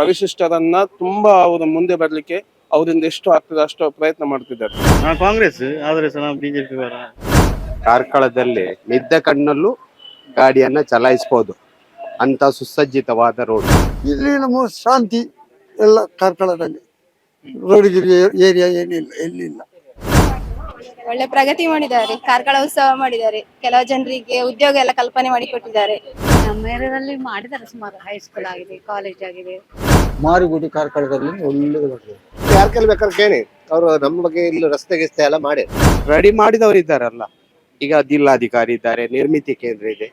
ಪರಿಶಿಷ್ಟರನ್ನ ತುಂಬಾ ಅವರು ಮುಂದೆ ಬರ್ಲಿಕ್ಕೆ ಅವರಿಂದ ಎಷ್ಟು ಆಗ್ತದೆ ಅಷ್ಟು ಪ್ರಯತ್ನ ಮಾಡ್ತಿದ್ದಾರೆ. ಕಾಂಗ್ರೆಸ್ ಆದರೆ ಸಹ ನಾವು ಬಿಜೆಪಿ ಬರ ಕಾರ್ಕಳದಲ್ಲಿ ನಿದ್ದೆ ಕಣ್ಣಲ್ಲೂ ಗಾಡಿಯನ್ನ ಚಲಾಯಿಸಬಹುದು ಅಂತ ಸುಸಜ್ಜಿತವಾದ ರೋಡ್ ಇಲ್ಲಿ ನಮ್ಮ ಶಾಂತಿ ಎಲ್ಲ ಕಾರ್ಕಳದಲ್ಲಿ. ರೋಡ್ಗಿರಿ ಏರಿಯಾ ಏನಿಲ್ಲ ಎಲ್ಲಿಲ್ಲ. ಒಳ್ಳೆ ಪ್ರಗತಿ ಮಾಡಿದ್ದಾರೆ ಕಾರ್ಕಳ ಉತ್ಸವ ಮಾಡಿದ್ದಾರೆ. ಕೆಲವು ಜನರಿಗೆ ಉದ್ಯೋಗ ಎಲ್ಲ ಕಲ್ಪನೆ ಮಾಡಿಕೊಟ್ಟಿದ್ದಾರೆ. ನಮ್ಮ ಏರಿಯಾದಲ್ಲಿ ಮಾಡಿದ್ದಾರೆ ಸುಮಾರು ಹೈಸ್ಕೂಲ್ ಆಗಿದೆ ಕಾಲೇಜ್ ಆಗಿದೆ. ಮಾರಿಗುಡಿ ಕಾರ್ಕಳದಲ್ಲಿ ಒಳ್ಳೆ ಯಾರ್ ಕೈಲಿ ಬೇಕಾದ್ರೆ ಕೇಳಿ. ಅವರು ನಮ್ಮ ಬಗ್ಗೆ ಇಲ್ಲಿ ರಸ್ತೆ ಗಿಸ್ತೆ ಎಲ್ಲ ಮಾಡಿ. ರೆಡಿ ಮಾಡಿದವರು ಇದ್ದಾರಲ್ಲ. ಈಗ ಜಿಲ್ಲಾಧಿಕಾರಿ ಇದ್ದಾರೆ ನಿರ್ಮಿತಿ ಕೇಂದ್ರ ಇದೆ.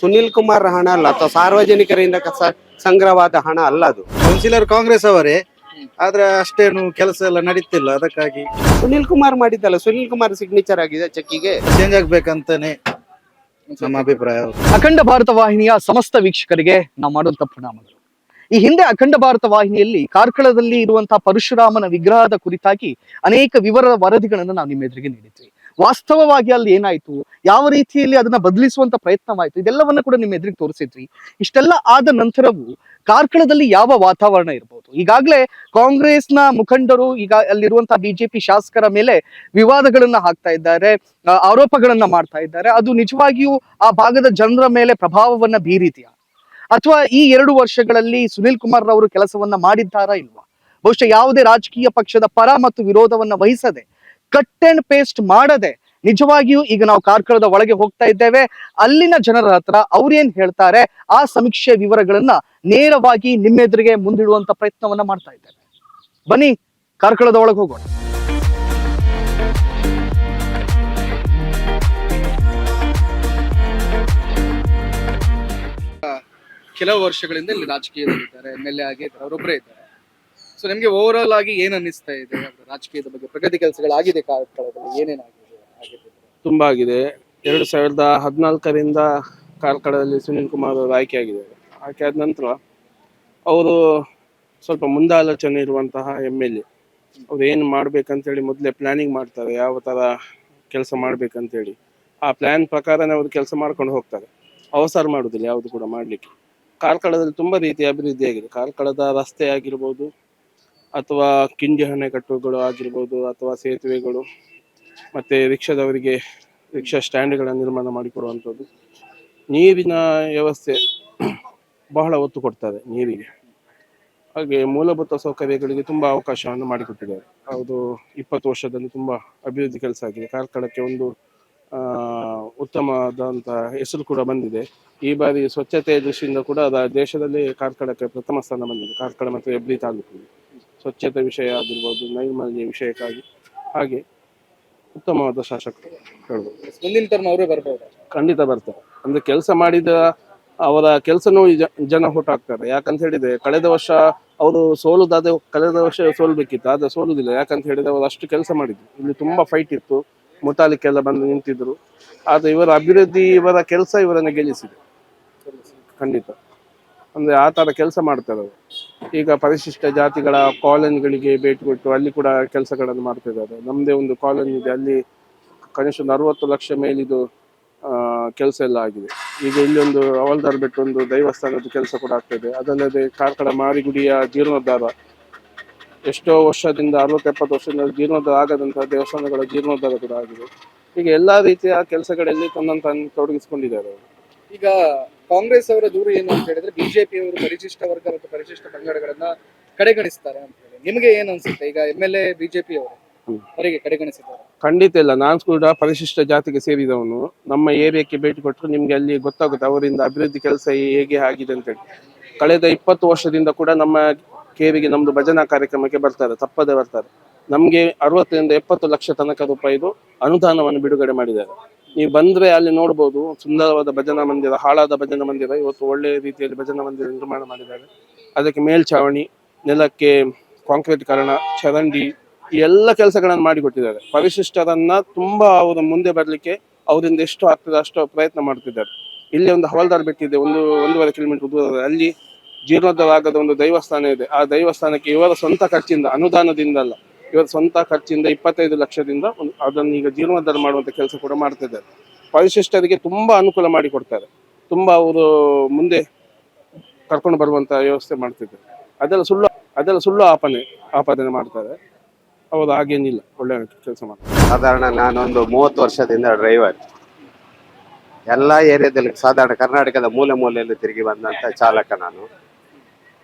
ಸುನಿಲ್ ಕುಮಾರ್ ಹಣ ಅಲ್ಲ ಅಥವಾ ಸಾರ್ವಜನಿಕರಿಂದ ಕಸ ಸಂಗ್ರಹವಾದ ಹಣ ಅಲ್ಲ ಅದು. ಕೌನ್ಸಿಲರ್ ಕಾಂಗ್ರೆಸ್ ಅವರೇ ಆದ್ರೆ ಅಷ್ಟೇನು ಕೆಲಸ ಎಲ್ಲ ನಡೀತಿಲ್ಲ ಅದಕ್ಕಾಗಿ. ಸುನಿಲ್ ಕುಮಾರ್ ಮಾಡಿದ್ದಲ್ಲ ಸುನಿಲ್ ಕುಮಾರ್ ಸಿಗ್ನೇಚರ್ ಆಗಿದೆ ಚೆಕ್ಕಿಗೆ. ಚೇಂಜ್ ಆಗ್ಬೇಕಂತಾನೆ ನಮ್ಮ ಅಭಿಪ್ರಾಯ. ಅಖಂಡ ಭಾರತ ವಾಹಿನಿಯ ಸಮಸ್ತ ವೀಕ್ಷಕರಿಗೆ ನಾವು ಮಾಡುವಂತ ಪ್ರಣಾಮಗಳು. ಈ ಹಿಂದೆ ಅಖಂಡ ಭಾರತ ವಾಹಿನಿಯಲ್ಲಿ ಕಾರ್ಕಳದಲ್ಲಿ ಇರುವಂತಹ ಪರಶುರಾಮನ ವಿಗ್ರಹದ ಕುರಿತಾಗಿ ಅನೇಕ ವಿವರ ವರದಿಗಳನ್ನು ನಾವು ನಿಮ್ಮ ಎದುರಿಗೆ ನೀಡಿದ್ವಿ. ವಾಸ್ತವವಾಗಿ ಅಲ್ಲಿ ಏನಾಯ್ತು? ಯಾವ ರೀತಿಯಲ್ಲಿ ಅದನ್ನ ಬದಲಿಸುವಂತ ಪ್ರಯತ್ನವಾಯ್ತು? ಇದೆಲ್ಲವನ್ನ ಕೂಡ ನಿಮ್ಮ ಎದುರಿಗೆ ತೋರಿಸಿದ್ವಿ. ಇಷ್ಟೆಲ್ಲ ಆದ ನಂತರವೂ ಕಾರ್ಕಳದಲ್ಲಿ ಯಾವ ವಾತಾವರಣ ಇರಬಹುದು ಈಗಾಗಲೇ ಕಾಂಗ್ರೆಸ್ನ ಮುಖಂಡರು ಈಗ ಅಲ್ಲಿರುವಂತಹ ಬಿಜೆಪಿ ಶಾಸಕರ ಮೇಲೆ ವಿವಾದಗಳನ್ನ ಹಾಕ್ತಾ ಇದ್ದಾರೆ ಆರೋಪಗಳನ್ನ ಮಾಡ್ತಾ ಇದ್ದಾರೆ. ಅದು ನಿಜವಾಗಿಯೂ ಆ ಭಾಗದ ಜನರ ಮೇಲೆ ಪ್ರಭಾವವನ್ನ ಬೀರಿದೆಯಾ? ಅಥವಾ ಈ ಎರಡು ವರ್ಷಗಳಲ್ಲಿ ಸುನಿಲ್ ಕುಮಾರ್ ರವರು ಕೆಲಸವನ್ನ ಮಾಡಿದ್ದಾರಾ ಇಲ್ವಾ? ಬಹುಶಃ ಯಾವುದೇ ರಾಜಕೀಯ ಪಕ್ಷದ ಪರ ಮತ್ತು ವಿರೋಧವನ್ನ ವಹಿಸದೆ, ಕಟ್ ಅಂಡ್ ಪೇಸ್ಟ್ ಮಾಡದೆ ನಿಜವಾಗಿಯೂ ಈಗ ನಾವು ಕಾರ್ಕಳದ ಒಳಗೆ ಹೋಗ್ತಾ ಇದ್ದೇವೆ. ಅಲ್ಲಿನ ಜನರ ಹತ್ರ ಅವ್ರೇನ್ ಹೇಳ್ತಾರೆ? ಆ ಸಮೀಕ್ಷೆ ವಿವರಗಳನ್ನ ನೇರವಾಗಿ ನಿಮ್ಮೆದುರಿಗೆ ಮುಂದಿಡುವಂತ ಪ್ರಯತ್ನವನ್ನ ಮಾಡ್ತಾ ಇದ್ದೇವೆ. ಬನ್ನಿ, ಕಾರ್ಕಳದ ಒಳಗೆ ಹೋಗೋಣ. ಕೆಲವು ವರ್ಷಗಳಿಂದ ಇಲ್ಲಿ ರಾಜಕೀಯದಲ್ಲಿದ್ದಾರೆ ಎಂ ಎಲ್ ಎ ಆಗಿದ್ದಾರೆ ಅವರೊಬ್ಬರೇ ಇದ್ದಾರೆ ಸೊ ನಿಮಗೆ ಓವರ್ ಆಲ್ ಆಗಿ ಏನು ಅನ್ನಿಸ್ತಾ ಇದೆ? ರಾಜಕೀಯದ ಬಗ್ಗೆ, ಪ್ರಗತಿ ಕೆಲಸಗಳಾಗಿದೆ ಕಾರ್ಕಳದಲ್ಲಿ ಏನೇನಾಗಿದೆ ಆಗಿದೆ? ತುಂಬಾ ಆಗಿದೆ. ಎರಡು ಸಾವಿರದ ಹದಿನಾಲ್ಕರಿಂದ ಕಾರ್ಕಳದಲ್ಲಿ ಸುನಿಲ್ ಕುಮಾರ್ ಅವರು ಆಯ್ಕೆ ಆಗಿದ್ದಾರೆ. ಆಯ್ಕೆ ಆದ ನಂತರ ಅವರು ಸ್ವಲ್ಪ ಮುಂದಾಲೋಚನೆ ಇರುವಂತಹ ಎಂ ಎಲ್ ಎ ಅವ್ರು ಏನು ಮಾಡ್ಬೇಕಂತೇಳಿ ಮೊದಲೇ ಪ್ಲಾನಿಂಗ್ ಮಾಡ್ತಾರೆ, ಯಾವ ಥರ ಕೆಲಸ ಮಾಡ್ಬೇಕಂತೇಳಿ. ಆ ಪ್ಲ್ಯಾನ್ ಪ್ರಕಾರನೇ ಅವರು ಕೆಲಸ ಮಾಡ್ಕೊಂಡು ಹೋಗ್ತಾರೆ. ಅವಸರ ಮಾಡುವುದಿಲ್ಲ ಯಾವುದು ಕೂಡ ಮಾಡಲಿಕ್ಕೆ. ಕಾರ್ಕಳದಲ್ಲಿ ತುಂಬ ರೀತಿಯ ಅಭಿವೃದ್ಧಿ ಆಗಿದೆ. ಕಾರ್ಕಳದ ರಸ್ತೆ ಆಗಿರ್ಬೋದು, ಅಥವಾ ಕಿಂಡಿ ಅಣೆಕಟ್ಟುಗಳು ಆಗಿರ್ಬೋದು, ಅಥವಾ ಸೇತುವೆಗಳು, ಮತ್ತು ರಿಕ್ಷಾದವರಿಗೆ ರಿಕ್ಷಾ ಸ್ಟ್ಯಾಂಡ್ಗಳನ್ನು ನಿರ್ಮಾಣ ಮಾಡಿಕೊಡುವಂಥದ್ದು. ನೀರಿನ ವ್ಯವಸ್ಥೆ ಬಹಳ ಒತ್ತು ಕೊಡ್ತಾರೆ ನೀರಿಗೆ. ಹಾಗೆ ಮೂಲಭೂತ ಸೌಕರ್ಯಗಳಿಗೆ ತುಂಬ ಅವಕಾಶವನ್ನು ಮಾಡಿಕೊಟ್ಟಿದ್ದಾರೆ. ಅದು ಇಪ್ಪತ್ತು ವರ್ಷದಲ್ಲಿ ತುಂಬ ಅಭಿವೃದ್ಧಿ ಕೆಲಸ ಆಗಿದೆ. ಕಾರ್ಕಳಕ್ಕೆ ಒಂದು ಉತ್ತಮವಾದಂಥ ಹೆಸರು ಕೂಡ ಬಂದಿದೆ. ಈ ಬಾರಿ ಸ್ವಚ್ಛತೆಯ ದೃಷ್ಟಿಯಿಂದ ಕೂಡ ಅದ ದೇಶದಲ್ಲಿ ಕಾರ್ಕಳಕ್ಕೆ ಪ್ರಥಮ ಸ್ಥಾನ ಬಂದಿದೆ. ಕಾರ್ಕಳ ಮತ್ತು ಹೆಬ್ರಿ ತಾಲೂಕಿಗೆ ಸ್ವಚ್ಛತೆ ವಿಷಯ ಆಗಿರ್ಬೋದು ನೈರ್ಮಲ್ಯ ವಿಷಯಕ್ಕಾಗಿ. ಹಾಗೆ ಉತ್ತಮವಾದ ಶಾಸಕರು ಹೇಳ್ಬೋದು. ಮುಂದಿನ ಟರ್ಮ್ ಅವರೇ ಬರ್ಬೋದು? ಖಂಡಿತ ಬರ್ತಾರೆ. ಅಂದ್ರೆ ಕೆಲಸ ಮಾಡಿದ ಅವರ ಕೆಲಸನೂ ಜನ ಓಟ್ ಹಾಕ್ತಾರೆ. ಯಾಕಂತ ಹೇಳಿದ್ರೆ ಕಳೆದ ವರ್ಷ ಅವರು ಸೋಲುದಾದ ಕಳೆದ ವರ್ಷ ಸೋಲ್ಬೇಕಿತ್ತು. ಆದ್ರೆ ಸೋಲುದಿಲ್ಲ. ಯಾಕಂತ ಹೇಳಿದ್ರೆ ಅವರು ಅಷ್ಟು ಕೆಲಸ ಮಾಡಿದ್ರು. ಇಲ್ಲಿ ತುಂಬಾ ಫೈಟ್ ಇತ್ತು. ಮುತಾಲಿಕ್ಕೆಲ್ಲ ಬಂದು ನಿಂತಿದ್ರು. ಆದ್ರೆ ಇವರ ಅಭಿವೃದ್ಧಿ, ಇವರ ಕೆಲಸ ಇವರನ್ನ ಗೆಲ್ಲಿಸಿದೆ. ಖಂಡಿತ. ಅಂದ್ರೆ ಆ ತರ ಕೆಲಸ ಮಾಡ್ತಾರೆ ಅವರು. ಈಗ ಪರಿಶಿಷ್ಟ ಜಾತಿಗಳ ಕಾಲೋನಿಗಳಿಗೆ ಭೇಟಿ ಕೊಟ್ಟು ಅಲ್ಲಿ ಕೂಡ ಕೆಲಸಗಳನ್ನು ಮಾಡ್ತಿದ್ದಾರೆ. ನಮ್ಮದೇ ಒಂದು ಕಾಲೋನಿ ಇದೆ. ಅಲ್ಲಿ ಕನಿಷ್ಠ ಒಂದು ಅರವತ್ತು ಲಕ್ಷ ಮೇಲಿದು ಕೆಲಸ ಎಲ್ಲ ಆಗಿದೆ. ಈಗ ಇಲ್ಲಿ ಒಂದು ಅವಲ್ದಾರ್ ಬೆಟ್ಟು ಒಂದು ದೈವಸ್ಥಾನದ ಕೆಲಸ ಕೂಡ ಆಗ್ತದೆ ಅದಲ್ಲದೆ ಕಾರ್ಕಳ ಮಾರಿಗುಡಿಯ ಜೀರ್ಣೋದ್ಧಾರ ಎಷ್ಟೋ ವರ್ಷದಿಂದ ಅರವತ್ತು ಎಪ್ಪತ್ತು ವರ್ಷದಿಂದ ಜೀರ್ಣೋದ್ಧಾರ ಆಗದಂತಹ ದೇವಸ್ಥಾನಗಳ ಜೀರ್ಣೋದ್ಧಾರ ಕೂಡ ಆಗಿದೆ. ಈಗ ಎಲ್ಲಾ ರೀತಿಯ ಕೆಲಸಗಳಲ್ಲಿ ತನ್ನನ್ನು ತಾನು ತೊಡಗಿಸಿಕೊಂಡಿದ್ದಾರೆ ಅವರು. ಈಗ ಕಾಂಗ್ರೆಸ್ ಅವರ ದೂರ ಏನು ಅಂತ ಹೇಳಿದ್ರೆ ಬಿಜೆಪಿ ಅವರು ಪರಿಶಿಷ್ಟ ವರ್ಗ ಮತ್ತು ಪರಿಶಿಷ್ಟ ಪಂಗಡಗಳನ್ನ ಕಡೆಗಣಿಸ್ತಾರೆ ಅಂತ ಹೇಳಿ. ನಿಮಗೆ ಏನು ಅನ್ಸುತ್ತೆ? ಈಗ ಎಂ ಎಲ್ ಎ ಬಿಜೆಪಿ ಅವರು. ಅವರಿಗೆ ಕಡೆಗಣಿಸಿದ್ದಾರೆ. ಖಂಡಿತ ಇಲ್ಲ. ನಾನು ಕೂಡ ಪರಿಶಿಷ್ಟ ಜಾತಿಗೆ ಸೇರಿದವನು. ನಮ್ಮ ಏರಿಯಾಕ್ಕೆ ಭೇಟಿ ಕೊಟ್ಟರು ನಿಮ್ಗೆ ಅಲ್ಲಿ ಗೊತ್ತಾಗುತ್ತೆ ಅವರಿಂದ ಅಭಿವೃದ್ಧಿ ಕೆಲಸ ಹೇಗೆ ಆಗಿದೆ ಅಂತೇಳಿ ಕಳೆದ ಇಪ್ಪತ್ತು ವರ್ಷದಿಂದ ಕೂಡ ನಮ್ಮ ಕೇರಿಗೆ ನಮ್ದು ಭಜನಾ ಕಾರ್ಯಕ್ರಮಕ್ಕೆ ಬರ್ತಾರೆ, ತಪ್ಪದೆ ಬರ್ತಾರೆ. ನಮ್ಗೆ ಅರವತ್ತರಿಂದ ಎಪ್ಪತ್ತು ಲಕ್ಷ ತನಕ ರೂಪಾಯಿದು ಅನುದಾನವನ್ನು ಬಿಡುಗಡೆ ಮಾಡಿದ್ದಾರೆ. ನೀವು ಬಂದ್ರೆ ಅಲ್ಲಿ ನೋಡ್ಬೋದು, ಸುಂದರವಾದ ಭಜನಾ ಮಂದಿರ, ಹಾಳಾದ ಭಜನಾ ಮಂದಿರ, ಇವತ್ತು ಒಳ್ಳೆ ರೀತಿಯಲ್ಲಿ ಭಜನಾ ಮಂದಿರ ನಿರ್ಮಾಣ ಮಾಡಿದ್ದಾರೆ. ಅದಕ್ಕೆ ಮೇಲ್ಛಾವಣಿ ನೆಲಕ್ಕೆ ಕಾಂಕ್ರೀಟೀಕರಣ ಚರಂಡಿ ಎಲ್ಲ ಕೆಲಸಗಳನ್ನು ಮಾಡಿಕೊಟ್ಟಿದ್ದಾರೆ. ಪರಿಶಿಷ್ಟರನ್ನ ತುಂಬಾ ಅವರು ಮುಂದೆ ಬರಲಿಕ್ಕೆ ಅವರಿಂದ ಎಷ್ಟು ಆಗ್ತದೆ ಅಷ್ಟು ಪ್ರಯತ್ನ ಮಾಡ್ತಿದ್ದಾರೆ. ಇಲ್ಲಿ ಒಂದು ಹವಾಲ್ದಾರ್ ಬೆಟ್ಟಿದೆ, ಒಂದು ಒಂದೂವರೆ ಕಿಲೋಮೀಟರ್ ದೂರ ಅಲ್ಲಿ ಜೀರ್ಣೋದ್ಧಾರ ಆಗದ ಒಂದು ದೈವಸ್ಥಾನ ಇದೆ. ಆ ದೈವಸ್ಥಾನಕ್ಕೆ ಇವರ ಸ್ವಂತ ಖರ್ಚಿಂದ, ಅನುದಾನದಿಂದಲ್ಲ, ಇವರ ಸ್ವಂತ ಖರ್ಚಿಂದ ಇಪ್ಪತ್ತೈದು ಲಕ್ಷದಿಂದ ಒಂದು ಅದನ್ನು ಈಗ ಜೀರ್ಣೋದ್ಧಾರ ಮಾಡುವಂಥ ಕೆಲಸ ಕೂಡ ಮಾಡ್ತಿದ್ದಾರೆ ಪರಿಶಿಷ್ಟರಿಗೆ ತುಂಬಾ ಅನುಕೂಲ ಮಾಡಿಕೊಡ್ತಾರೆ ತುಂಬಾ ಅವರು ಮುಂದೆ ಕರ್ಕೊಂಡು ಬರುವಂತ ವ್ಯವಸ್ಥೆ ಮಾಡ್ತಿದ್ದಾರೆ. ಅದೆಲ್ಲ ಸುಳ್ಳು ಅದೆಲ್ಲ ಸುಳ್ಳು ಆಪನೆ, ಆಪಾದನೆ ಮಾಡ್ತಾರೆ. ಅವರು ಹಾಗೇನಿಲ್ಲ, ಒಳ್ಳೆ ಕೆಲಸ ಮಾಡ್ತಾರೆ. ಸಾಧಾರಣ ನಾನೊಂದು ಮೂವತ್ತು ವರ್ಷದಿಂದ ಡ್ರೈವರ್ ಎಲ್ಲ ಏರಿಯಾದಲ್ಲಿ ಸಾಧಾರಣ ಕರ್ನಾಟಕದ ಮೂಲೆ ಮೂಲೆಯಲ್ಲಿ ತಿರುಗಿ ಬಂದಂಥ ಚಾಲಕ ನಾನು.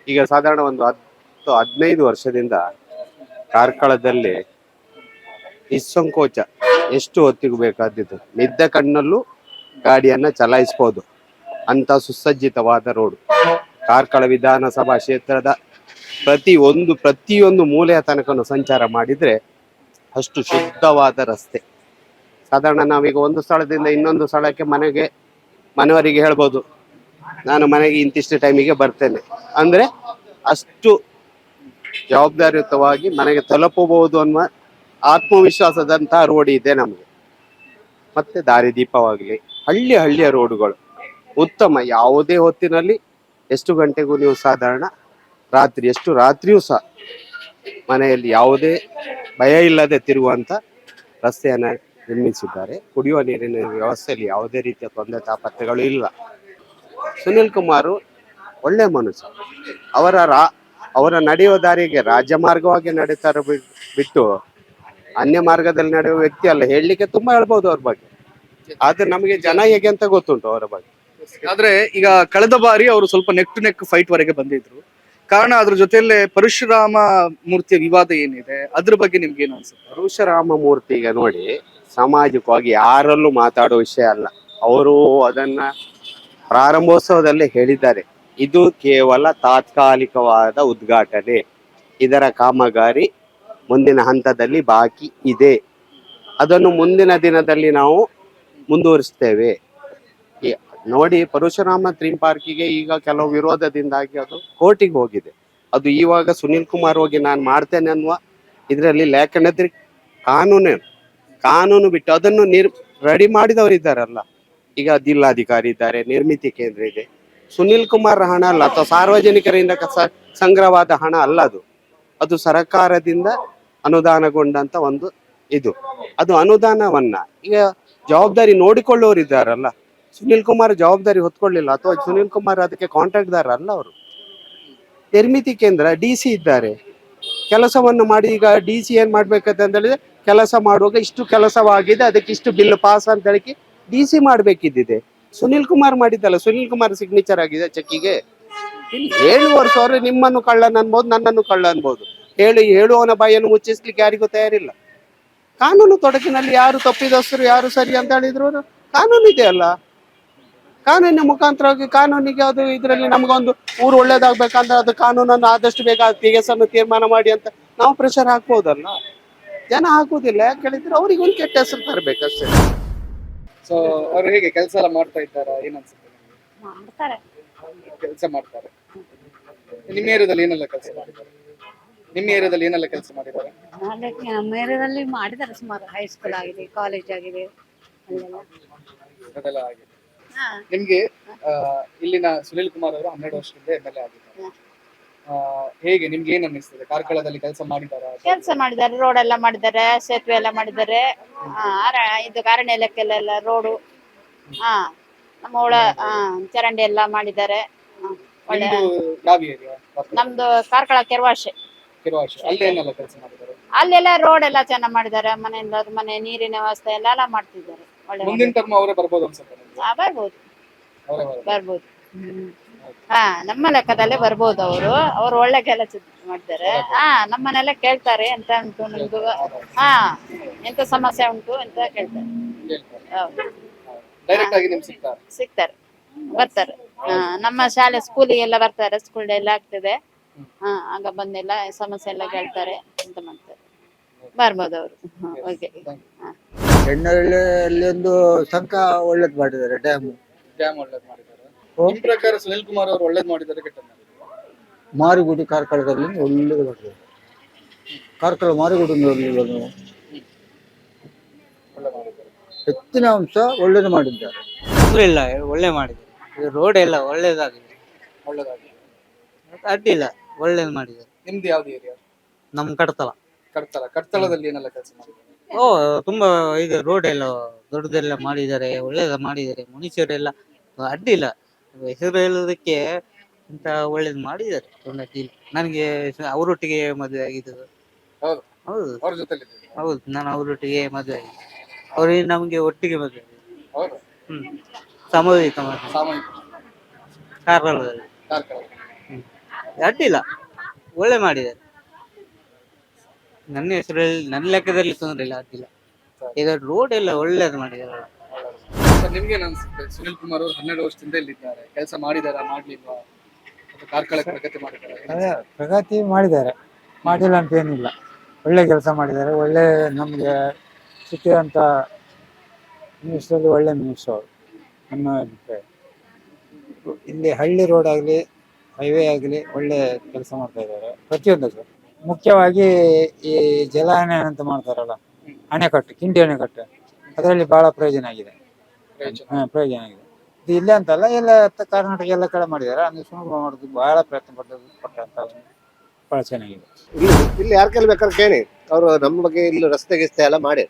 ಈಗ ಸಾಧಾರಣ ಒಂದು ಹತ್ತು, ಹದಿನೈದು ವರ್ಷದಿಂದ ಕಾರ್ಕಳದಲ್ಲಿ ನಿಸ್ಸಂಕೋಚ ಎಷ್ಟು ಹೊತ್ತಿಗೆ ಬೇಕಾದಿದ್ದು? ನಿದ್ದ ಕಣ್ಣಲ್ಲೂ ಗಾಡಿಯನ್ನ ಚಲಾಯಿಸಬಹುದು ಅಂತ ಸುಸಜ್ಜಿತವಾದ ರೋಡು ಕಾರ್ಕಳ ವಿಧಾನಸಭಾ ಕ್ಷೇತ್ರದ ಪ್ರತಿ ಒಂದು, ಪ್ರತಿಯೊಂದು ಮೂಲೆಯ ತನಕನು ಸಂಚಾರ ಮಾಡಿದ್ರೆ ಅಷ್ಟು ಶುದ್ಧವಾದ ರಸ್ತೆ. ಸಾಧಾರಣ ನಾವೀಗ ಒಂದು ಸ್ಥಳದಿಂದ ಇನ್ನೊಂದು ಸ್ಥಳಕ್ಕೆ ಮನೆಗೆ, ಮನೆಯವರಿಗೆ ಹೇಳ್ಬೋದು. ನಾನು ಮನೆಗೆ ಇಂತಿಷ್ಟು ಟೈಮಿಗೆ ಬರ್ತೇನೆ. ಅಂದ್ರೆ ಅಷ್ಟು ಜವಾಬ್ದಾರಿಯುತವಾಗಿ ಮನೆಗೆ ತಲುಪಬಹುದು ಅನ್ನುವ ಆತ್ಮವಿಶ್ವಾಸದಂತಹ ರೋಡ್ ಇದೆ ನಮಗೆ. ಮತ್ತೆ ದಾರಿದೀಪವಾಗಲಿ ಹಳ್ಳಿ ಹಳ್ಳಿಯ ರೋಡುಗಳು, ಉತ್ತಮ ಯಾವುದೇ ಹೊತ್ತಿನಲ್ಲಿ ಎಷ್ಟು ಗಂಟೆಗೂ ನೀವು ಸಾಧಾರಣ, ರಾತ್ರಿ ಎಷ್ಟು ರಾತ್ರಿಯೂ ಸಹ ಮನೆಯಲ್ಲಿ ಯಾವುದೇ ಭಯ ಇಲ್ಲದೆ ತಿರುಗುವಂತ ರಸ್ತೆಯನ್ನು ನಿರ್ಮಿಸಿದ್ದಾರೆ. ಕುಡಿಯುವ ನೀರಿನ ವ್ಯವಸ್ಥೆಯಲ್ಲಿ ಯಾವುದೇ ರೀತಿಯ ತೊಂದರೆ ತಾಪತ್ರೆಗಳು ಇಲ್ಲ. ಸುನಿಲ್ ಕುಮಾರ್ ಒಳ್ಳೆ ಮನುಷ್ಯ ಅವರ ರಾ ಅವರ ನಡೆಯುವ ದಾರಿಗೆ ರಾಜ್ಯ ಮಾರ್ಗವಾಗಿ ನಡೀತಾರೆ ಬಿಟ್ಟು ಅನ್ಯ ಮಾರ್ಗದಲ್ಲಿ ನಡೆಯುವ ವ್ಯಕ್ತಿ ಅಲ್ಲ. ಹೇಳಲಿಕ್ಕೆ ತುಂಬಾ ಹೇಳ್ಬೋದು ಅವ್ರ ಬಗ್ಗೆ. ಆದ್ರೆ ನಮಗೆ ಜನ ಹೇಗೆ ಅಂತ ಗೊತ್ತುಂಟು ಅವರ ಬಗ್ಗೆ. ಆದ್ರೆ ಈಗ ಕಳೆದ ಬಾರಿ ಅವರು ಸ್ವಲ್ಪ ನೆಕ್ ಟು ನೆಕ್ ಫೈಟ್ ವರೆಗೆ ಬಂದಿದ್ರು. ಕಾರಣ ಅದ್ರ ಜೊತೆಯಲ್ಲೇ ಪರಶುರಾಮ ಮೂರ್ತಿಯ ವಿವಾದ ಏನಿದೆ ಅದ್ರ ಬಗ್ಗೆ ನಿಮ್ಗೆ ಏನು ಅನ್ಸುತ್ತೆ? ಪರಶುರಾಮ ಮೂರ್ತಿ ಈಗ ನೋಡಿ ಸಾಮಾಜಿಕವಾಗಿ ಯಾರಲ್ಲೂ ಮಾತಾಡೋ ವಿಷಯ ಅಲ್ಲ. ಅವರು ಅದನ್ನ ಪ್ರಾರಂಭೋತ್ಸವದಲ್ಲೇ ಹೇಳಿದ್ದಾರೆ. ಇದು ಕೇವಲ ತಾತ್ಕಾಲಿಕವಾದ ಉದ್ಘಾಟನೆ. ಇದರ ಕಾಮಗಾರಿ ಮುಂದಿನ ಹಂತದಲ್ಲಿ ಬಾಕಿ ಇದೆ. ಅದನ್ನು ಮುಂದಿನ ದಿನದಲ್ಲಿ ನಾವು ಮುಂದುವರಿಸ್ತೇವೆ ನೋಡಿ ಪರಶುರಾಮ ಥೀಮ್ ಪಾರ್ಕಿಗೆ ಈಗ ಕೆಲವು ವಿರೋಧದಿಂದಾಗಿ ಅದು ಕೋರ್ಟಿಗೆ ಹೋಗಿದೆ. ಅದು ಇವಾಗ ಸುನಿಲ್ ಕುಮಾರ್ ಹೋಗಿ ನಾನು ಮಾಡ್ತೇನೆ ಅನ್ನುವ ಇದರಲ್ಲಿ ಲೇಖನದ್ರಿ ಕಾನೂನು ಕಾನೂನು ಬಿಟ್ಟು ಅದನ್ನು ನಿರ್ ರೆಡಿ ಮಾಡಿದವರು ಇದ್ದಾರಲ್ಲ ಈಗ ಜಿಲ್ಲಾಧಿಕಾರಿ ಇದ್ದಾರೆ, ನಿರ್ಮಿತಿ ಕೇಂದ್ರ ಇದೆ. ಸುನಿಲ್ ಕುಮಾರ್ ಹಣ ಅಲ್ಲ, ಅಥವಾ ಸಾರ್ವಜನಿಕರಿಂದ ಸಂಗ್ರಹವಾದ ಹಣ ಅಲ್ಲ ಅದು. ಅದು ಸರಕಾರದಿಂದ ಅನುದಾನಗೊಂಡಂತ ಒಂದು ಇದು. ಅದು ಅನುದಾನವನ್ನ ಈಗ ಜವಾಬ್ದಾರಿ ನೋಡಿಕೊಳ್ಳೋರು ಇದ್ದಾರಲ್ಲ. ಸುನಿಲ್ ಕುಮಾರ್ ಜವಾಬ್ದಾರಿ ಹೊತ್ಕೊಳ್ಳಿಲ್ಲ, ಅಥವಾ ಸುನಿಲ್ ಕುಮಾರ್ ಅದಕ್ಕೆ ಕಾಂಟ್ರಾಕ್ಟ್ದಾರ ಅಲ್ಲ ಅವರು. ನಿರ್ಮಿತಿ ಕೇಂದ್ರ ಡಿ ಸಿ ಇದ್ದಾರೆ. ಕೆಲಸವನ್ನು ಮಾಡಿ ಈಗ ಡಿ ಸಿ ಏನ್ ಮಾಡ್ಬೇಕಂತ ಹೇಳಿದ್ರೆ ಕೆಲಸ ಮಾಡುವಾಗ ಇಷ್ಟು ಕೆಲಸವಾಗಿದೆ, ಅದಕ್ಕೆ ಇಷ್ಟು ಬಿಲ್ ಪಾಸ್ ಅಂತ ಹೇಳಿ ಡಿ ಸಿ ಮಾಡ್ಬೇಕಿದ್ದಿದೆ. ಸುನಿಲ್ ಕುಮಾರ್ ಮಾಡಿದ್ದಲ್ಲ, ಸುನಿಲ್ ಕುಮಾರ್ ಸಿಗ್ನೇಚರ್ ಆಗಿದೆ ಚೆಕ್ಕಿಗೆ. ಇಲ್ಲಿ ವರ್ಷ ಸಾವಿರ ನಿಮ್ಮನ್ನು ಕಳ್ಳನ್ ಅನ್ಬೋದು, ನನ್ನನ್ನು ಕಳ್ಳ ಅನ್ಬೋದು. ಹೇಳಿ, ಹೇಳುವವನ ಬಾಯನ್ನು ಮುಚ್ಚಿಸ್ಲಿಕ್ಕೆ ಯಾರಿಗೂ ತಯಾರಿಲ್ಲ. ಕಾನೂನು ತೊಡಕಿನಲ್ಲಿ ಯಾರು ತಪ್ಪಿದಸ್ತರು ಯಾರು ಸರಿ ಅಂತ ಹೇಳಿದ್ರು ಕಾನೂನು ಇದೆ ಅಲ್ಲ. ಕಾನೂನಿನ ಮುಖಾಂತರವಾಗಿ ಕಾನೂನಿಗೆ ಅದು ಇದರಲ್ಲಿ ನಮಗೊಂದು ಊರು ಒಳ್ಳೇದಾಗಬೇಕಂದ್ರೆ ಅದು ಕಾನೂನನ್ನು ಆದಷ್ಟು ಬೇಗ ತಿಗಸನ್ನು ತೀರ್ಮಾನ ಮಾಡಿ ಅಂತ ನಾವು ಪ್ರೆಷರ್ ಹಾಕ್ಬೋದಲ್ಲ. ಜನ ಹಾಕುವುದಿಲ್ಲ. ಯಾಕೆ ಹೇಳಿದ್ರೆ ಅವ್ರಿಗೆ ಒಂದು ಕೆಟ್ಟ ಹೆಸರು ತರಬೇಕಷ್ಟೇ. ಸೊ ಅವ್ರು ಹೇಗೆ ಕೆಲಸ ಎಲ್ಲ ಮಾಡ್ತಾ ಇದ್ದಾರಾ? ಏನ್ ಅನ್ಸುತ್ತೆ ಮಾಡ್ತಾರೆ. ಕೆಲಸ ಮಾಡ್ತಾರೆ. ನಿಮ್ಮ ಏರಿಯಾದಲ್ಲಿ ಏನೆಲ್ಲ ಕೆಲಸ ಮಾಡಿದ್ದಾರೆ? ನಿಮ್ಮ ಏರಿಯಾದಲ್ಲಿ ಏನೆಲ್ಲ ಕೆಲಸ ಮಾಡಿದ್ದಾರೆ? ಅದಕ್ಕೆ ನಮ್ಮ ಏರಿಯಾದಲ್ಲಿ ಮಾಡಿದ್ದಾರೆ ಸುಮಾರು ಹೈಸ್ಕೂಲ್ ಆಗಿದೆ ಕಾಲೇಜ್ ಆಗಿದೆ ಅಲ್ಲೆಲ್ಲ ಅದೆಲ್ಲ ಆಗಿದೆ. ಹಾ. ನಿಮ್ಗೆ ಆ, ಇಲ್ಲಿನ ಸುನಿಲ್ ಕುಮಾರ್ ಅವರು ಹನ್ನೆರಡು ವರ್ಷದಿಂದ ಎಂ ಎಲ್ ಎ ಆಗಿದ್ದಾರೆ. ಹೇಗೆ ನಿಮ್ಗೆ ಏನ್ ಅನ್ನಿಸ್ತದೆ? ಕಾರ್ಕಳದಲ್ಲಿ ಕೆಲಸ ಮಾಡಿದಾರಾ? ಕೆಲಸ ಮಾಡಿದ್ದಾರೆ ರೋಡ್ ಎಲ್ಲ ಮಾಡಿದ್ದಾರೆ ಸೇತುವೆ ಎಲ್ಲ ಮಾಡಿದ್ದಾರೆ ಆ, ಅರ- ಇದು ಕಾರಣ ಇಲಾಖೆಲ್ಲ ರೋಡು ಹಾ ನಮ್ಮ ಒಳ ಆ, ಚರಂಡಿ ಎಲ್ಲ ಮಾಡಿದ್ದಾರೆ ಆ, ಒಳ್ಳೆ ನಿಮ್ದು ಯಾವ ಏರಿಯಾ? ನಮ್ದು ಕಾರ್ಕಳ ಕೆರವಾಶೆ. ಕಿರುವಾಶೆ. ಅಲ್ಲಿ ಏನೆಲ್ಲ ಕೆಲಸ ಮಾಡಿದ್ದಾರೆ ಅಲ್ಲೆಲ್ಲ ರೋಡ್ ಎಲ್ಲ ಚೆನ್ನಾಗಿ ಮಾಡಿದ್ದಾರೆ ಮನೆಯಿಂದ ಮನೆ ನೀರಿನ ವ್ಯವಸ್ಥೆ ಎಲ್ಲ ಎಲ್ಲ ಮಾಡ್ತಿದ್ದಾರೆ. ಒಳ್ಳೆ ಮುಂದಿನ ಟರ್ಮ್ ಅವರೇ ಬರ್ಬೋದು ಅನ್ಸುತ್ತೆ ನಿಮ್ಗೆ. ಆ, ಬರ್ಬೋದು. ಅವರೇ ಬರ್ಬೋದು. ಬರ್ಬೋದು. ಹಾ ನಮ್ಮ ಲೆಕ್ಕದಲ್ಲೇ ಬರ್ಬೋದು ಅವರು. ಅವ್ರು ಒಳ್ಳೆ ಕೆಲಸ ಮಾಡ್ತಾರೆ. ಹಾ ನಮ್ಮನೆಲ್ಲ ಕೇಳ್ತಾರೆ ಎಂತ ಉಂಟು ನಿಮ್ದು? ಹಾ ಎಂತ ಸಮಸ್ಯೆ ಉಂಟು ಅಂತ ಕೇಳ್ತಾರೆ. ಹೌದು. ಡೈರೆಕ್ಟ್ ಆಗಿ ನಿಮ್ಗೆ ಸಿಗ್ತಾರೆ? ಸಿಗ್ತಾರೆ. ಬರ್ತಾರೆ. ಹಾ ನಮ್ಮ ಶಾಲೆ ಸ್ಕೂಲಿಗೆ ಎಲ್ಲ ಬರ್ತಾರೆ. ಸ್ಕೂಲ್ ಎಲ್ಲ ಆಗ್ತದೆ. ಹಾ ಆಗ ಬಂದೆಲ್ಲ ಸಮಸ್ಯೆ ಎಲ್ಲ ಕೇಳ್ತಾರೆ ಅಂತ ಮಾಡ್ತಾರೆ. ಬರ್ಬೋದು ಅವರು. ಓಕೆ ಹಾ. ಅಲ್ಲಿ ಒಂದು ಸಂಕ ಒಳ್ಳೇದು ಮಾಡಿದ್ದಾರೆ ಡ್ಯಾಮ್ ಡ್ಯಾಮ್ ಒಳ್ಳೇದ್ ಮಾಡಿದ್ದಾರೆ. ನಿಮ್ ಪ್ರಕಾರ ಸುನಿಲ್ ಕುಮಾರ್ ಅವರು ಒಳ್ಳೇದ್ ಮಾಡಿದ್ದಾರೆ ಕೆಟ್ಟ ಮಾರಿಗುಡಿ ಕಾರ್ಕಳದಲ್ಲಿ ಒಳ್ಳೆಯದು ಮಾಡಿದ್ದಾರೆ. ಕಾರ್ಕಳ ಮಾರಿಗುಡಿ ನೋಡ್ಲಿಲ್ಲ ನೀವು ಒಳ್ಳೆ ಮಾಡಿದ್ದಾರೆ. ಹೆಚ್ಚಿನ ಅಂಶ ಒಳ್ಳೇದು ಮಾಡಿದ್ದಾರೆ. ತೊಂದ್ರೆ ಇಲ್ಲ ಒಳ್ಳೆ ಮಾಡಿದ್ದಾರೆ. ಇದು ರೋಡ್ ಎಲ್ಲ ಒಳ್ಳೇದಾಗಿದೆ. ಒಳ್ಳೇದಾಗಿದೆ. ಅಡ್ಡಿಲ್ಲ ಒಳ್ಳೇದು ಮಾಡಿದ್ದಾರೆ. ನಿಮ್ದು ಯಾವ್ದು ಏರಿಯಾ ನಮ್ಮ ಕಡ್ತಲ. ಕಡ್ತಲ. ಕಡ್ತಳದಲ್ಲಿ ಏನೆಲ್ಲ ಕೆಲಸ ಮಾಡಿದ್ದಾರೆ? ಓ ತುಂಬಾ ಇದು ರೋಡ್ ಎಲ್ಲ ದೊಡ್ಡದೆಲ್ಲ ಮಾಡಿದ್ದಾರೆ ಒಳ್ಳೇದ ಮಾಡಿದ್ದಾರೆ. ಮನುಷ್ಯರೆಲ್ಲ ಅಡ್ಡಿಲ್ಲ. ಹೆಸರು ಹೇಳೋದಕ್ಕೆ ಅಂತ ಒಳ್ಳೇದು ಮಾಡಿದ್ದಾರೆ ಉನ್ನತಿ ನನಗೆ ಅವರೊಟ್ಟಿಗೆ ಮದುವೆ ಆಗಿದ್ದು ಹೌದು. ಹೌದು. ಅವ್ರ ಜೊತೆ ಹೌದು ನಾನು ಅವರೊಟ್ಟಿಗೆ ಮದುವೆ ಆಗಿದೆ ಅವ್ರಿಗೆ ನಮಗೆ ಒಟ್ಟಿಗೆ ಮದುವೆ ಆಗಿದೆ ಹೌದು. ಹ್ಮ್. ಸಾಮೂಹಿಕ ಮದುವೆ ಸಾಮೂಹಿಕ ಕಾರ್ಕಳದಲ್ಲಿ. ಕಾರ್ಕಳ ಅಡ್ಡಿಲ್ಲ ಒಳ್ಳೆ ಮಾಡಿದ್ದಾರೆ. ನನ್ನ ಹೆಸರಲ್ಲಿ ನನ್ನ ಲೆಕ್ಕದಲ್ಲಿ ತೊಂದರೆ ಇಲ್ಲ ಅಡ್ಡಿಲ್ಲ ಈಗ ರೋಡ್ ಎಲ್ಲ ಒಳ್ಳೇದು ಮಾಡಿದ್ದಾರೆ. ನಿಮ್ಗೆ ಅನ್ಸುತ್ತೆ? ಸುನಿಲ್ ಕುಮಾರ್ ಅವರು ಹನ್ನೆರಡು ವರ್ಷದಿಂದ ಇಲ್ಲಿದ್ದಾರೆ. ಕೆಲಸ ಮಾಡಿದಾರಾ? ಮಾಡ್ಲಿಲ್ವಾ? ಅಥವಾ ಕಾರ್ಕಳ ಪ್ರಗತಿ ಮಾಡಿದ್ದಾರೆ ಅದೇ ಪ್ರಗತಿ ಮಾಡಿದ್ದಾರೆ. ಮಾಡಿಲ್ಲ ಅಂತ ಏನಿಲ್ಲ. ಒಳ್ಳೆ ಕೆಲಸ ಮಾಡಿದ್ದಾರೆ. ಒಳ್ಳೆ ನಮಗೆ ಸಿಕ್ಕಿದಂಥ ಮಿನಿಸ್ಟ್ರಲ್ಲಿ ಒಳ್ಳೆ ಮಿನಿಸ್ಟ್ರು ಅವರು. ನಮ್ಮ ಅಭಿಪ್ರಾಯ. ಇಲ್ಲಿ ಹಳ್ಳಿ ರೋಡ್ ಆಗಲಿ ಹೈವೇ ಆಗಲಿ ಒಳ್ಳೆ ಕೆಲಸ ಮಾಡ್ತಾ ಇದ್ದಾರೆ. ಪ್ರತಿಯೊಂದಕ್ಕೂ. ಮುಖ್ಯವಾಗಿ ಈ ಜಲಾನಯನ ಅಂತ ಮಾಡ್ತಾರಲ್ಲ ಅಣೆಕಟ್ಟು ಕಿಂಡಿ ಅಣೆಕಟ್ಟು. ಅದರಲ್ಲಿ ಬಹಳ ಪ್ರಯೋಜನ ಆಗಿದೆ. ಹಾ ಪ್ರಯೋಜನ ಆಗಿದೆ. ಇದು ಇಲ್ಲೇ ಅಂತಲ್ಲ ಎಲ್ಲ ತ- ಕರ್ನಾಟಕ ಎಲ್ಲ ಕಡೆ ಮಾಡಿದಾರೆ ಅಂದ್ರೆ ಶಿವಮೊಗ್ಗ ಮಾಡೋದು ಬಹಳ ಪ್ರಯತ್ನ ಪಟ್ಟದ್ದು ಪಟ್ಟಂತ ಒಂದು ಬಹಳ ಚೆನ್ನಾಗಿದೆ. ಇಲ್ಲಿ ಇಲ್ಲಿ ಯಾರ ಕೈಲಿ ಬೇಕಾದ್ರೆ ಕೇಳಿ. ಅವರು ನಮ್ಮ ಬಗ್ಗೆ ಇಲ್ಲಿ ರಸ್ತೆ ಗಿಸ್ತೆ ಎಲ್ಲ ಮಾಡಿ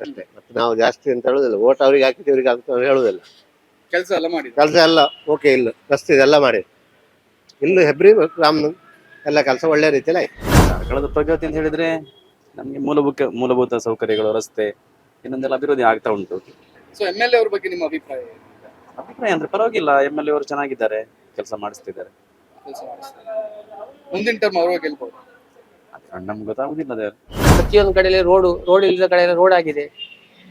ಅಷ್ಟೇ. ಮತ್ತೆ ನಾವು ಜಾಸ್ತಿ ಅಂತ ಹೇಳುದಿಲ್ಲ. ಓಟ್ ಅವ್ರಿಗೆ ಹಾಕಿದ್ದು ಇವ್ರಿಗೆ ಅಂತ ಹೇಳುದಿಲ್ಲ. ಕೆಲಸ ಎಲ್ಲ ಮಾಡಿ ಕೆಲಸ ಎಲ್ಲ ಓಕೆ ಇಲ್ಲ. ರಸ್ತೆ ಇದೆಲ್ಲ ಮಾಡಿ ಇಲ್ಲಿ ಹೆಬ್ರಿ ರಾಮ್ ಎಲ್ಲ ಕೆಲಸ ಒಳ್ಳೆ ರೀತಿಯಲ್ಲಿ ಆಯ್ತು. ಕಳೆದ ಪ್ರಗತಿ ಅಂತ ಹೇಳಿದ್ರೆ ನಮಗೆ ಮೂಲಭೂತ ಮೂಲಭೂತ ಸೌಕರ್ಯಗಳು ರಸ್ತೆ ಇನ್ನೊಂದೆಲ್ಲ ಅಭಿವೃದ್ಧಿ ಆಗ್ತಾ ಉಂಟು. ಸೊ ಎಂ ಎಲ್ ಎ ಅವ್ರ ಬಗ್ಗೆ ನಿಮ್ಮ ಅಭಿಪ್ರಾಯ ಏನು? ಅಭಿಪ್ರಾಯ ಅಂದ್ರೆ ಪರವಾಗಿಲ್ಲ ಎಂ ಎಲ್ ಎ ಅವರು ಚೆನ್ನಾಗಿದ್ದಾರೆ ಕೆಲಸ ಮಾಡಿಸ್ತಿದ್ದಾರೆ. ಕೆಲಸ ಮಾಡಿಸ್ತಾರೆ ಮುಂದಿನ ಟರ್ಮ್ ಅವರು ಗೆಲ್ಬಹುದು ನಮ್ಗೆ ಗೊತ್ತಾಗುದಿಲ್ಲ ಅದೇ. ಪ್ರತಿಯೊಂದು ಕಡೆಯಲ್ಲಿ ರೋಡು ರೋಡ್ ಇಲ್ಲದ ಕಡೆ ರೋಡ್ ಆಗಿದೆ.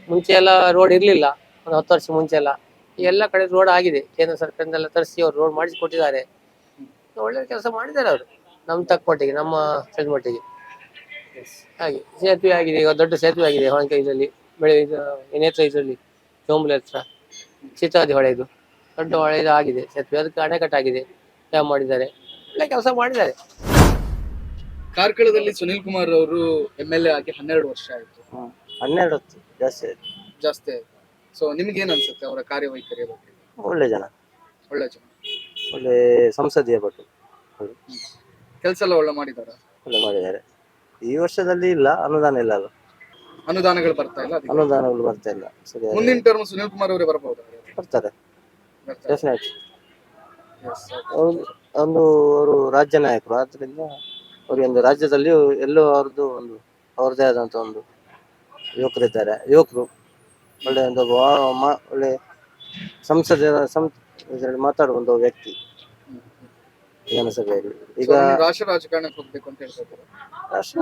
ಮುಂಚೆ ಎಲ್ಲ ರೋಡ್ ಇರಲಿಲ್ಲ ಒಂದು ಹತ್ತು ವರ್ಷ ಮುಂಚೆ ಎಲ್ಲ. ಈ ಎಲ್ಲ ಕಡೆ ರೋಡ್ ಆಗಿದೆ. ಕೇಂದ್ರ ಸರ್ಕಾರದಿಂದೆಲ್ಲ ತರಿಸಿ ಅವ್ರು ರೋಡ್ ಮಾಡಿಸಿಕೊಟ್ಟಿದ್ದಾರೆ ಒಳ್ಳೆ ಕೆಲಸ ಮಾಡಿದ್ದಾರೆ ಅವರು. ನಮ್ಮ ತಕ್ಕ ಮಟ್ಟಿಗೆ ನಮ್ಮ ಫ್ರೆಂಡ್ ಮಟ್ಟಿಗೆ. ಹಾಗೆ ಸೇತುವೆ ಆಗಿದೆ ಈಗ ದೊಡ್ಡ ಸೇತುವೆ ಆಗಿದೆ ಹೊಳಕೆ ಇದರಲ್ಲಿ ಬೆಳೆ ಇದು ಇದರಲ್ಲಿ. ಚೋಂಬಲ ಹತ್ರ. ಚಿತ್ರಾದಿ ಹೊಳೆ ಇದು ದೊಡ್ಡ ಹೊಳೆ ಇದು ಆಗಿದೆ. ಸೇತುವೆ. ಅದಕ್ಕೆ ಅಣೆಕಟ್ಟಾಗಿದೆ ಡ್ಯಾಮ್ ಮಾಡಿದ್ದಾರೆ. ಒಳ್ಳೆ ಕೆಲಸ ಮಾಡಿದ್ದಾರೆ. ಕಾರ್ಕಳದಲ್ಲಿ ಸುನಿಲ್ ಕುಮಾರ್ ಅವರು ಎಂ ಎಲ್ ಎ ಆಗಿ ಹನ್ನೆರಡು ವರ್ಷ ಆಯ್ತು. ಹನ್ನೆರಡು ಹೊತ್ತು. ಜಾಸ್ತಿ ಆಯ್ತು. ಜಾಸ್ತಿ ಆಯ್ತು. ಸೊ ನಿಮ್ಗೆ ಏನ್ ಅನ್ಸುತ್ತೆ ಅವರ ಕಾರ್ಯವೈಖರಿಯ ಬಗ್ಗೆ? ಒಳ್ಳೆ ಜನ. ಒಳ್ಳೆ ಜನ. ಒಳ್ಳೆ ಸಂಸದೀಯ ಭಟ್ರು. ಕೆಲಸ ಎಲ್ಲ ಒಳ್ಳೆ ಮಾಡಿದ್ದಾರೆ? ಒಳ್ಳೆ ಮಾಡಿದ್ದಾರೆ. ಈ ವರ್ಷದಲ್ಲಿ ಇಲ್ಲ. ಅನುದಾನ ಇಲ್ಲ ಅಲ್ಲ ಅನುದಾನಗಳು ಬರ್ತಾ ಇಲ್ಲ ಅದಕ್ಕೆ. ಅನುದಾನಗಳು ಬರ್ತಾ ಇಲ್ಲ. ಸರಿ ಮುಂದಿನ ಟರ್ಮ್ ಸುನೀಲ್ ಕುಮಾರ್ ಅವರೇ ಬರಬಹುದು ಬರ್ತಾರೆ. ಡೆಫಿನೆಟ್ ಒಂದು ಅವರು ರಾಜ್ಯ ನಾಯಕರು. ಆದ್ರಿಂದ ಅವರಿಗೆ ಒಂದು ರಾಜ್ಯದಲ್ಲಿ ಎಲ್ಲೋ ಅವ್ರದ್ದು ಒಂದು ಅವ್ರದ್ದೇ ಆದಂತ ಒಂದು ಯುವಕರಿದ್ದಾರೆ. ಯುವಕರು. ಒಳ್ಳೆ ಒಂದು ವಾ- ಮಾ- ಒಳ್ಳೆ ಸಂಸದ ಸಂ ಇದ್ರಲ್ಲಿ ಮಾತಾಡುವ ಒಂದು ವ್ಯಕ್ತಿ ವಿಧಾನಸಭೆಯಲ್ಲಿ. ಈಗ ರಾಷ್ಟ್ರ ರಾಜಕಾರಣಕ್ಕೆ ಹೋಗ್ಬೇಕು ಅಂತ ಹೇಳ್ತಾರೆ ರಾಷ್ಟ್ರ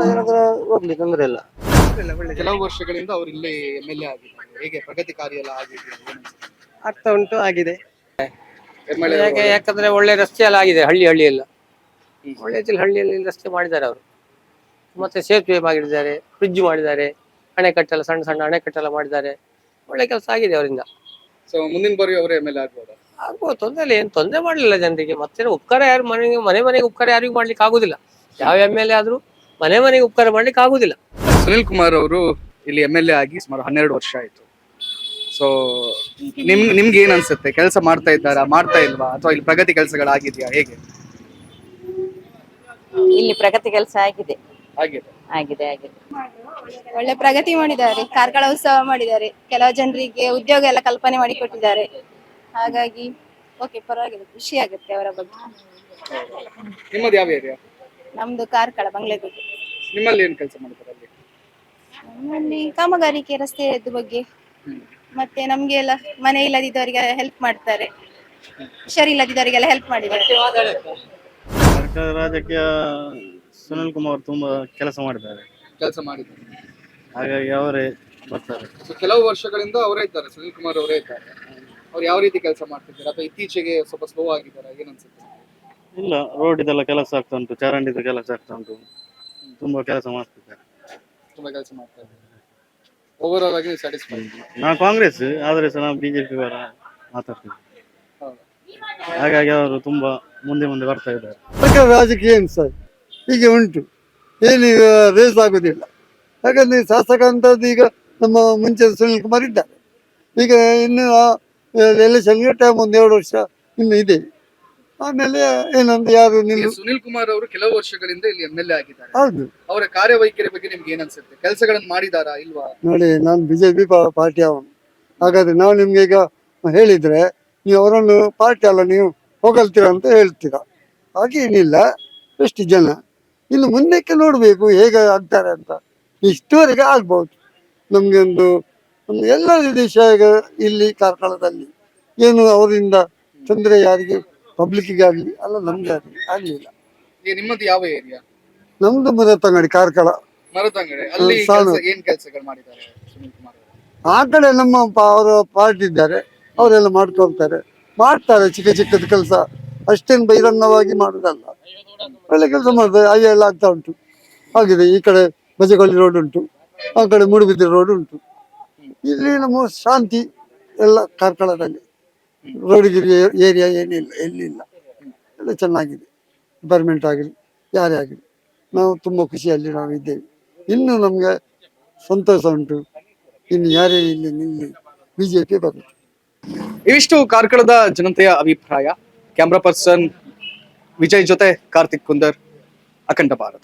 ಹೋಗ್ಲಿಕ್ಕೆ ತೊಂದ್ರೆ ಇಲ್ಲ. ಕೆಲವು ವರ್ಷಗಳಿಂದ ಅವ್ರು ಇಲ್ಲಿ ಎಂ ಎಲ್ ಎ ಆಗಿದ್ದಾರೆ. ಹೇಗೆ ಪ್ರಗತಿ ಕಾರ್ಯ ಎಲ್ಲ ಆಗಿದೆ ಆಗ್ತಾ ಉಂಟು ಆಗಿದೆ. ಯಾಕೆ ಯಾಕಂದ್ರೆ ಒಳ್ಳೆ ರಸ್ತೆ ಎಲ್ಲ ಆಗಿದೆ ಹಳ್ಳಿ ಹಳ್ಳಿ ಎಲ್ಲ. ಒಳ್ಳೆ ರೀತಿಯಲ್ಲಿ ಹಳ್ಳಿಯಲ್ಲಿ ರಸ್ತೆ ಮಾಡಿದ್ದಾರೆ ಅವರು. ಮತ್ತೆ ಸೇತುವೆ ಮಾಡಿದ್ದಾರೆ ಫ್ರಿಡ್ಜ್ ಮಾಡಿದ್ದಾರೆ ಅಣೆಕಟ್ಟೆಲ್ಲ ಸಣ್ಣ ಸಣ್ಣ ಅಣೆಕಟ್ಟೆಲ್ಲ ಮಾಡಿದ್ದಾರೆ. ಒಳ್ಳೆ ಕೆಲಸ ಆಗಿದೆ ಅವರಿಂದ. ಸೊ ಮುಂದಿನ ಬಾರಿ ಅವರೇ ಎಂ ಎಲ್ ಎ ಆಗ್ಬೋದಾ? ಆಗ್ಬೋದು ತೊಂದರೆ ಇಲ್ಲ ಏನು ತೊಂದರೆ ಮಾಡಲಿಲ್ಲ ಜನರಿಗೆ. ಮತ್ತೆ ಉಪಕಾರ ಯಾರು ಮನೆಗೆ ಮನೆ ಮನೆಗೆ ಉಪಕಾರ ಯಾರಿಗೂ ಮಾಡ್ಲಿಕ್ಕೆ ಆಗುದಿಲ್ಲ. ಯಾವ ಎಂ ಎಲ್ ಎ ಆದ್ರೂ ಮನೆ ಮನೆಗೆ ಉಪಕಾರ ಮಾಡ್ಲಿಕ್ಕೆ ಆಗುದಿಲ್ಲ. ಸುನಿಲ್ ಕುಮಾರ್ ಅವರು ಇಲ್ಲಿ ಎಂ ಎಲ್ ಎ ಆಗಿ ಸುಮಾರು ಹನ್ನೆರಡು ವರ್ಷ ಆಯ್ತು. ಸೊ ನಿಮ್ ನಿಮ್ಗೆ ಏನ್ ಅನ್ಸುತ್ತೆ? ಕೆಲಸ ಮಾಡ್ತಾ ಇದ್ದಾರಾ? ಮಾಡ್ತಾ ಇಲ್ವಾ? ಅಥವಾ ಇಲ್ಲಿ ಪ್ರಗತಿ ಕೆಲಸಗಳಾಗಿದ್ಯಾ ಹೇಗೆ? ಇಲ್ಲಿ ಪ್ರಗತಿ ಕೆಲಸ ಆಗಿದೆ. ಆಗಿದೆ. ಆಗಿದೆ ಆಗಿದೆ. ಒಳ್ಳೆ ಪ್ರಗತಿ ಮಾಡಿದ್ದಾರೆ. ಕಾರ್ಕಳ ಉತ್ಸವ ಮಾಡಿದ್ದಾರೆ. ಕೆಲವು ಜನರಿಗೆ ಉದ್ಯೋಗ ಎಲ್ಲ ಕಲ್ಪನೆ ಮಾಡಿಕೊಟ್ಟಿದ್ದಾರೆ. ಹಾಗಾಗಿ ಓಕೆ ಪರವಾಗಿಲ್ಲ. ಖುಷಿ ಆಗುತ್ತೆ ಅವರ ಬಗ್ಗೆ. ನಿಮ್ಮದು ಯಾವ ಏರಿಯಾ ನಮ್ದು ಕಾರ್ಕಳ ಬಂಗ್ಲೆಗುಡ್ಡೆ ನಿಮ್ಮಲ್ಲಿ ಏನ್ ಕೆಲಸ ಮಾಡ್ತಾರೆ ಅಲ್ಲಿ ನಮ್ಮಲ್ಲಿ ಕಾಮಗಾರಿಕೆ ರಸ್ತೆಯದ್ದು ಬಗ್ಗೆ. ಮತ್ತೆ ನಮ್ಗೆ ಎಲ್ಲ ಮನೆ ಇಲ್ಲದಿದ್ದವರಿಗೆ ಹೆಲ್ಪ್ ಮಾಡ್ತಾರೆ. ಹುಷಾರಿಲ್ಲದಿದ್ದವರಿಗೆಲ್ಲ ಹೆಲ್ಪ್ ಮಾಡಿದ್ದಾರೆ. ಸರ್ಕಾರ ರಾಜಕೀಯ ಸುನಿಲ್ ಕುಮಾರ್ ತುಂಬಾ ಕೆಲಸ ಮಾಡಿದ್ದಾರೆ. ಕೆಲಸ ಮಾಡಿದ್ದಾರೆ. ಹಾಗಾಗಿ ಅವರೇ ಬರ್ತಾರೆ. ಸೊ ಕೆಲವು ವರ್ಷಗಳಿಂದ ಅವರೇ ಇದ್ದಾರೆ. ಸುನಿಲ್ ಕುಮಾರ್ ಅವರೇ ಇದ್ದಾರೆ. ಅವ್ರು ಯಾವ ರೀತಿ ಕೆಲಸ ಮಾಡ್ತಿದ್ದಾರೆ? ಅಥವಾ ಇತ್ತೀಚೆಗೆ ಸ್ವಲ್ಪ ಸ್ಲೋ ಆಗಿದ್ದಾರೆ? ಏನನ್ಸುತ್ತೆ ಅನ್ಸುತ್ತೆ? ಇಲ್ಲ ರೋಡ್ ಇದೆಲ್ಲ ಕೆಲಸ ಆಗ್ತಾ ಉಂಟು. ಚರಂಡಿದ ಕೆಲಸ ಆಗ್ತಾ ಉಂಟು. ತುಂಬಾ ಕೆಲಸ ಮಾಡ್ತಿದ್ದಾರೆ. ತುಂಬಾ ಕೆಲಸ ಮಾಡ್ತಾ ಇದ್ದಾರೆ ಓವರ್ ಆಲ್ ಆಗಿ ಸ್ಯಾಟಿಸ್ಫೈ ನಾವು ಕಾಂಗ್ರೆಸ್ ಆದ್ರೆ ಸಹ ನಾವು ಬಿಜೆಪಿ ಅವರ ಮಾತಾಡ್ತೀವಿ. ಹಾಗಾಗಿ ಅವರು ತುಂಬಾ ಮುಂದೆ ಮುಂದೆ ಬರ್ತಾ ಇದ್ದಾರೆ. ರಾಜಕೀಯ ಏನು ಸರ್ ಹೀಗೆ ಉಂಟು. ಏನೀಗ ರೇಸ್ ಆಗುದಿಲ್ಲ. ಯಾಕಂದ್ರೆ ಶಾಸಕ ಅಂತದ್ದು ಈಗ ನಮ್ಮ ಮುಂಚೆ ಸುನಿಲ್ ಕುಮಾರ್ ಇದ್ದಾರೆ. ಈಗ ಇನ್ನು ಎಲೆಕ್ಷನ್ಗೆ ಟೈಮ್ ಒಂದು ಎರಡು ವರ್ಷ ಇನ್ನು ಇದೆ. ಆಮೇಲೆ ಏನಂದ್ರೆ ಯಾರು ನಿಲ್ಲ ಸುನಿಲ್ ಕುಮಾರ್ ಅವರು ಕೆಲವು ವರ್ಷಗಳಿಂದ ಇಲ್ಲಿ ಎಂ ಎಲ್ ಎ ಆಗಿದ್ದಾರೆ. ಹೌದು. ಅವರ ಕಾರ್ಯವೈಖರಿ ಬಗ್ಗೆ ನಿಮ್ಗೆ ಏನ್ ಅನ್ಸುತ್ತೆ? ಕೆಲಸಗಳನ್ನು ಮಾಡಿದಾರಾ ಇಲ್ವಾ? ನೋಡಿ ನಾನು ಬಿಜೆಪಿ ಪಾರ್ಟಿ ಅವನು. ಹಾಗಾದ್ರೆ ನಾವು ನಿಮ್ಗೆ ಈಗ ಹೇಳಿದ್ರೆ ನೀವು ಅವರನ್ನು ಪಾರ್ಟಿ ಅಲ್ಲ ನೀವು ಹೋಗಲ್ತೀರ ಅಂತ ಹೇಳ್ತೀರಾ. ಹಾಗೇನಿಲ್ಲ ಎಷ್ಟು ಜನ? ಇನ್ನು ಮುಂದಕ್ಕೆ ನೋಡಬೇಕು ಹೇಗೆ ಆಗ್ತಾರೆ ಅಂತ. ಇಷ್ಟುವರೆಗೆ ಆಗ್ಬೋದು. ನಮಗೆ ಒಂದು ಒಂದು ಎಲ್ಲ ದೇಶ ಈಗ ಇಲ್ಲಿ ಕಾರ್ಕಳದಲ್ಲಿ. ಏನು ಅವರಿಂದ ತೊಂದರೆ ಯಾರಿಗೆ ಪಬ್ಲಿಕ್ಕಿಗೆ ಆಗ್ಲಿ ಅಲ್ಲ ನಮ್ಗೆ ಆಗಲಿ. ಆಗಲಿಲ್ಲ. ಈಗ ನಿಮ್ಮದು ಯಾವ ಏರಿಯಾ ನಮ್ದು ಮರತಂಗಡಿ ಕಾರ್ಕಳ. ಮರತಂಗಡೆ ಅಲ್ಲಿ ಸಾಲು. ಏನ್ ಕೆಲಸಗಳು ಮಾಡಿದ್ದಾರೆ ಸುನಿಲ್ ಕುಮಾರ್ ಅವರು? ಆ ಕಡೆ ನಮ್ಮ ಪ- ಅವರ ಪಾರ್ಟಿ ಇದ್ದಾರೆ. ಅವರೆಲ್ಲ ಮಾಡ್ಕೊಳ್ತಾರೆ ಮಾಡ್ತಾರೆ ಚಿಕ್ಕ ಚಿಕ್ಕದ ಕೆಲಸ. ಅಷ್ಟೇನು ಬಹಿರಂಗವಾಗಿ ಮಾಡುದಲ್ಲ. ಒಳ್ಳೆ ಕೆಲಸ ಮಾಡ್ತಾರೆ ಅಯ್ಯ ಎಲ್ಲ ಆಗ್ತಾ ಉಂಟು. ಆಗಿದೆ. ಈ ಕಡೆ ಬಜಗಳ್ಳಿ ರೋಡ್ ಉಂಟು. ಆ ಕಡೆ ಮೂಡುಬಿದಿರೆ ರೋಡ್ ಉಂಟು. ಇಲ್ಲಿ ನಮ್ಮ ಶಾಂತಿ ಎಲ್ಲ ಕಾರ್ಕಳದಲ್ಲಿ. ರೋಡಿಗಿರಿ ಏರಿಯಾ ಏನಿಲ್ಲ, ಎಲ್ಲಿಲ್ಲ. ಎಲ್ಲ ಚೆನ್ನಾಗಿದೆ. ಡಿಪಾರ್ಟ್ಮೆಂಟ್ ಆಗಲಿ ಯಾರೇ ಆಗಲಿ ನಾವು ತುಂಬ ಖುಷಿಯಲ್ಲಿ ನಾವು ಇದ್ದೇವೆ. ಇನ್ನು ನಮಗೆ ಸಂತೋಷ ಉಂಟು. ಇನ್ನು ಯಾರೇ ಇಲ್ಲಿ ನಿಲ್ಲಿ ಬಿ ಜೆ ಪಿ ಬರುತ್ತೆ ಇವಿಷ್ಟು ಕಾರ್ಕಳದ ಜನತೆಯ ಅಭಿಪ್ರಾಯ. ಕ್ಯಾಮ್ರಾ ಪರ್ಸನ್ ವಿಜಯ್ ಜೊತೆ ಕಾರ್ತಿಕ್ ಕುಂದರ್, ಅಖಂಡ ಭಾರತ.